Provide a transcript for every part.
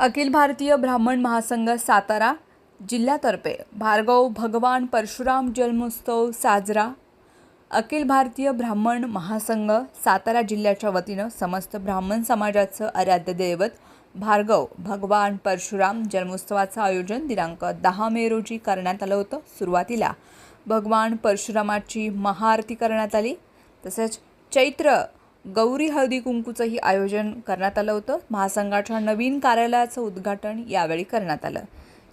अखिल भारतीय ब्राह्मण महासंघ सातारा जिल्ह्यातर्फे भार्गव भगवान परशुराम जन्मोत्सव साजरा. अखिल भारतीय ब्राह्मण महासंघ सातारा जिल्ह्याच्या वतीनं समस्त ब्राह्मण समाजाचं आराध्य दैवत भार्गव भगवान परशुराम जन्मोत्सवाचं आयोजन दिनांक दहा मे रोजी करण्यात आलं होतं. सुरुवातीला भगवान परशुरामाची महाआरती करण्यात आली. तसेच चैत्र गौरी हळदी कुंकूचंही आयोजन करण्यात आलं होतं. महासंघाच्या नवीन कार्यालयाचं उद्घाटन यावेळी करण्यात आलं.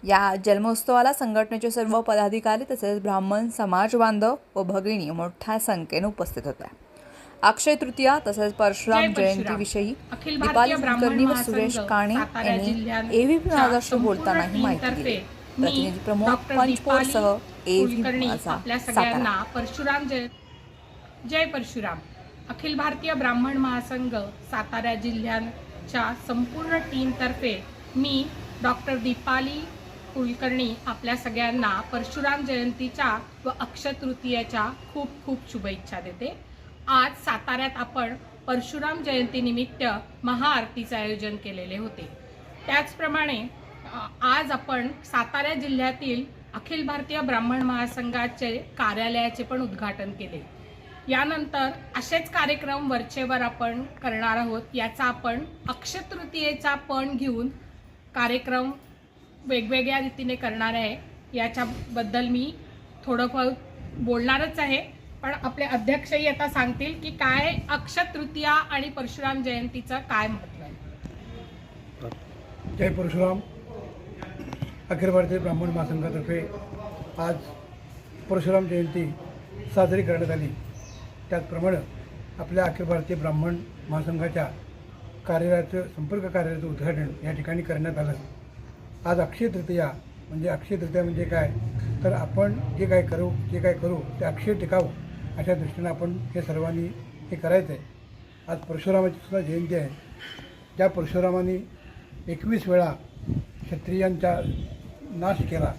या जन्मोत्सवाला संघटनेचे सर्व पदाधिकारी तसेच ब्राह्मण समाज बांधव व भगिनी मोठ्या संख्येने उपस्थित होत्या. अक्षय तृतीया तसेच परशुराम जय परशुराम. जयंतीविषयी दीपाली कुलकर्णी व सुरेश काणे यांनी एव्हीपी माझाशी बोलताना ही माहिती दिली. प्रतिनिधी प्रमोद डॉक्टर पंचपोरसह एव्ही माझा सातारा. परशुराम जय जय परशुराम. अखिल भारतीय ब्राह्मण महासंघ सातारा जिल्ह्याच्या संपूर्ण टीमतर्फे मी डॉक्टर दीपाली कुलकर्णी आपल्या सगळ्यांना परशुराम जयंतीच्या व अक्षतृतीयाच्या खूप खूप शुभेच्छा देते. आज साताऱ्यात आपण परशुराम जयंतीनिमित्त महाआरतीचे आयोजन केलेले होते. त्याचप्रमाणे आज आपण सातारा जिल्ह्यातील अखिल भारतीय ब्राह्मण महासंघाचे कार्यालयाचे पण उद्घाटन केले. यानंतर असेच कार्यक्रम वरचेवर आपण करणार आहोत याचा आपण अक्षय तृतीयेचा पण घेऊन कार्यक्रम वेगवेगळ्या रीतीने करणार आहे. याच्याबद्दल मी थोडंफार बोलणारच आहे. पण आपले अध्यक्षही आता सांगतील की काय अक्षय तृतीया आणि परशुराम जयंतीचं काय महत्त्व आहे. जय परशुराम. अखिल भारतीय ब्राह्मण महासंघातर्फे आज परशुराम जयंती साजरी करण्यात आली. त्याचप्रमाणे आपल्या अखिल भारतीय ब्राह्मण महासंघाच्या कार्यालयाचं संपर्क कार्यालयाचं उद्घाटन या ठिकाणी करण्यात आलं. आज अक्षय तृतीया म्हणजे अक्षय तृतीया म्हणजे काय? तर आपण जे काय करू जे काय करू ते अक्षय टिकावं अशा दृष्टीनं आपण हे सर्वांनी हे करायचं आहे आज परशुरामाची सुद्धा जयंती आहे. ज्या परशुरामाने एकवीस वेळा क्षत्रियांचा नाश केला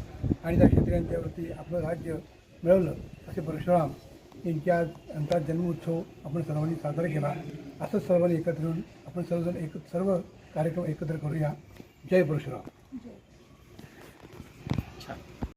आणि त्या क्षत्रियांच्यावरती आपलं राज्य मिळवलं असे परशुराम त्यांच्या यांचा जन्मोत्सव आपण सर्वांनी साजरा केला. असं सर्वांनी एकत्र येऊन आपण सर्वजण एक सर्व कार्यक्रम एकत्र करूया. जय परशुराम